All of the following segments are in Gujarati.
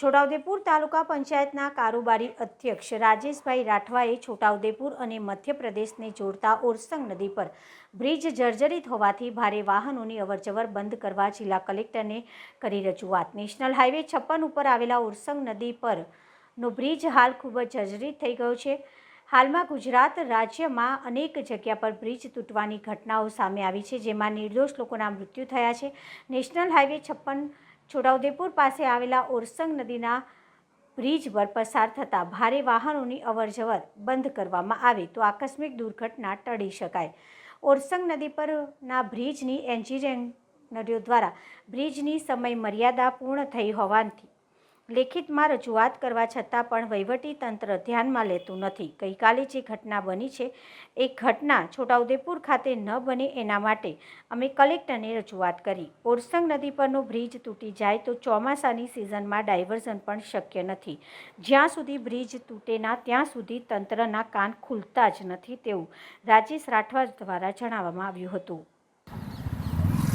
છોટાઉદેપુર તાલુકા પંચાયતના કારોબારી અધ્યક્ષ રાજેશભાઈ રાઠવાએ છોટાઉદેપુર અને મધ્યપ્રદેશને જોડતા ઓરસંગ નદી પર બ્રિજ જર્જરિત હોવાથી ભારે વાહનોની અવરજવર બંધ કરવા જિલ્લા કલેક્ટરને કરી રજૂઆત. નેશનલ હાઈવે છપ્પન ઉપર આવેલા ઓરસંગ નદી પરનો બ્રિજ હાલ ખૂબ જ જર્જરિત થઈ ગયો છે. હાલમાં ગુજરાત રાજ્યમાં અનેક જગ્યા પર બ્રિજ તૂટવાની ઘટનાઓ સામે આવી છે, જેમાં નિર્દોષ લોકોના મૃત્યુ થયા છે. નેશનલ હાઈવે છપ્પન છોટાઉદેપુર પાસે આવેલા ઓરસંગ નદીના બ્રિજ પર પસાર થતા ભારે વાહનોની અવરજવર બંધ કરવામાં આવે તો આકસ્મિક દુર્ઘટના ટળી શકાય. ઓરસંગ નદી પરના બ્રિજની એન્જિનિયરિંગ દ્વારા બ્રિજની સમય મર્યાદા પૂર્ણ થઈ હોવાથી લેખિતમાં રજૂઆત કરવા છતાં પણ વહીવટી તંત્ર ધ્યાનમાં લેતું નથી. ગઈકાલે જે ઘટના બની છે, એ ઘટના છોટાઉદેપુર ખાતે ન બને એના માટે અમે કલેક્ટરને રજૂઆત કરી. ઓરસંગ નદી પરનો બ્રિજ તૂટી જાય તો ચોમાસાની સિઝનમાં ડાયવર્ઝન પણ શક્ય નથી. જ્યાં સુધી બ્રિજ તૂટે ના, ત્યાં સુધી તંત્રના કાન ખુલતા જ નથી તેવું રાજેશ રાઠવા દ્વારા જણાવવામાં આવ્યું હતું.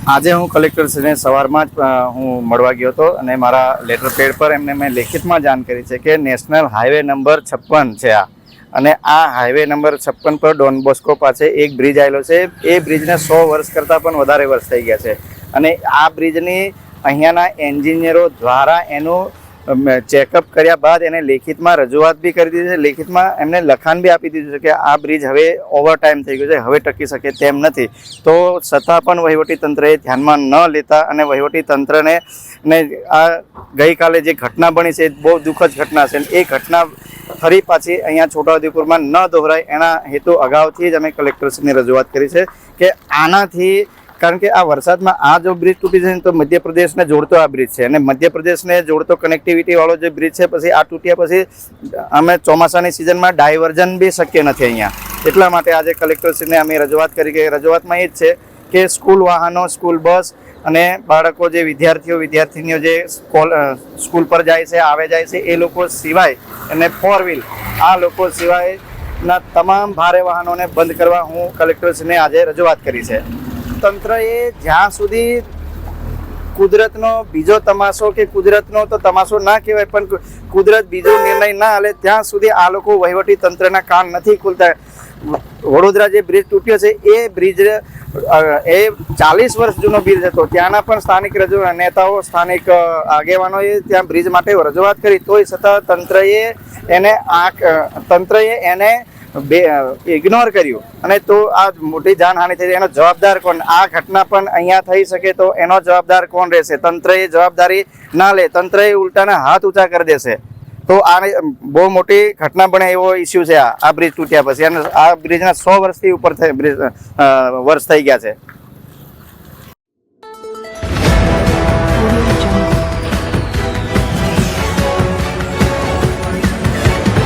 આજે હું કલેક્ટરશ્રીને સવારમાં જ હું મળવા ગયો હતો અને મારા લેટર પેડ પર એમને મેં લેખિતમાં જાણ કરી છે કે નેશનલ હાઈવે નંબર છપ્પન છે આ. અને આ હાઈવે નંબર છપ્પન પર ડોન બોસ્કો પાસે એક બ્રિજ આવેલો છે. એ બ્રિજને સો વર્ષ કરતાં પણ વધારે વર્ષ થઈ ગયા છે. અને આ બ્રિજની અહીંયાના એન્જિનિયરો દ્વારા એનું ચેકઅપ કર્યા બાદ એને લેખિતમાં રજૂઆત બી કરી દીધી છે. લેખિતમાં એમને લખાણ બી આપી દીધું છે કે આ બ્રિજ હવે ઓવર ટાઈમ થઈ ગયો છે, હવે ટકી શકે તેમ નથી. તો છતાં પણ વહીવટી તંત્રએ ધ્યાનમાં ન લેતા અને વહીવટી તંત્રને ને આ ગઈકાલે જે ઘટના બની છે, બહુ દુઃખદ ઘટના છે. એ ઘટના ફરી પાછી અહીંયા છોટાઉદેપુરમાં ન દોહરાય. એના હેતુ અગાઉથી જ અમે કલેક્ટરશ્રીની રજૂઆત કરી છે કે આનાથી કારણ કે આ વરસાદમાં આ જો બ્રિજ તૂટી ને તો મધ્યપ્રદેશને જોડતો આ બ્રિજ છે. અને મધ્યપ્રદેશને જોડતો કનેક્ટિવિટી વાળો જે બ્રિજ છે, પછી આ તૂટ્યા પછી અમે ચોમાસાની સિઝનમાં ડાયવર્ઝન બી શક્ય નથી અહીંયા. એટલા માટે આજે કલેક્ટરશ્રીને અમે રજૂઆત કરી કે રજૂઆતમાં એ જ છે કે સ્કૂલ વાહનો સ્કૂલ બસ અને બાળકો જે વિદ્યાર્થીઓ, વિદ્યાર્થીનીઓ જે કોલ- સ્કૂલ પર જાય છે, આવે જાય છે, એ લોકો સિવાય અને ફોર વ્હીલ આ લોકો સિવાયના તમામ ભારે વાહનોને બંધ કરવા હું કલેક્ટરશ્રીને આજે રજૂઆત કરી છે. તંત્રએ જ્યાં સુધી કુદરતનો બીજો તમાશો કે કુદરતનો તો તમાશો ના કહેવાય, પણ કુદરત બીજો નિર્ણય ના હાલે, ત્યાં સુધી આ લોકો વહીવટી તંત્રના કાન નથી ખુલતા. વડોદરા જે બ્રિજ તૂટ્યો છે, એ બ્રિજ એ ચાલીસ વર્ષ જૂનો બ્રિજ હતો. ત્યાંના પણ સ્થાનિક રજૂ, નેતાઓ, સ્થાનિક આગેવાનોએ ત્યાં બ્રિજ માટે રજૂઆત કરી. તોય છતાં તંત્રએ એને આંખ તંત્રએ એને બે ઇગ્નોર કર્યું. અને તો આ મોટી જાનહાનિ થઈ એનો જવાબદાર કોણ? આ ઘટના પણ અહીંયા થઈ શકે તો એનો જવાબદાર કોણ રહેશે? તંત્રએ જવાબદારી ના લે. તંત્રએ ઉલટાના હાથ ઊંચા કરી દેશે. તો આ બહુ મોટી ઘટના બને એવો ઇસ્યુ છે આ. બ્રિજ તૂટ્યા પછી. અને આ બ્રિજના સો વર્ષથી ઉપર વર્ષ થઈ ગયા છે.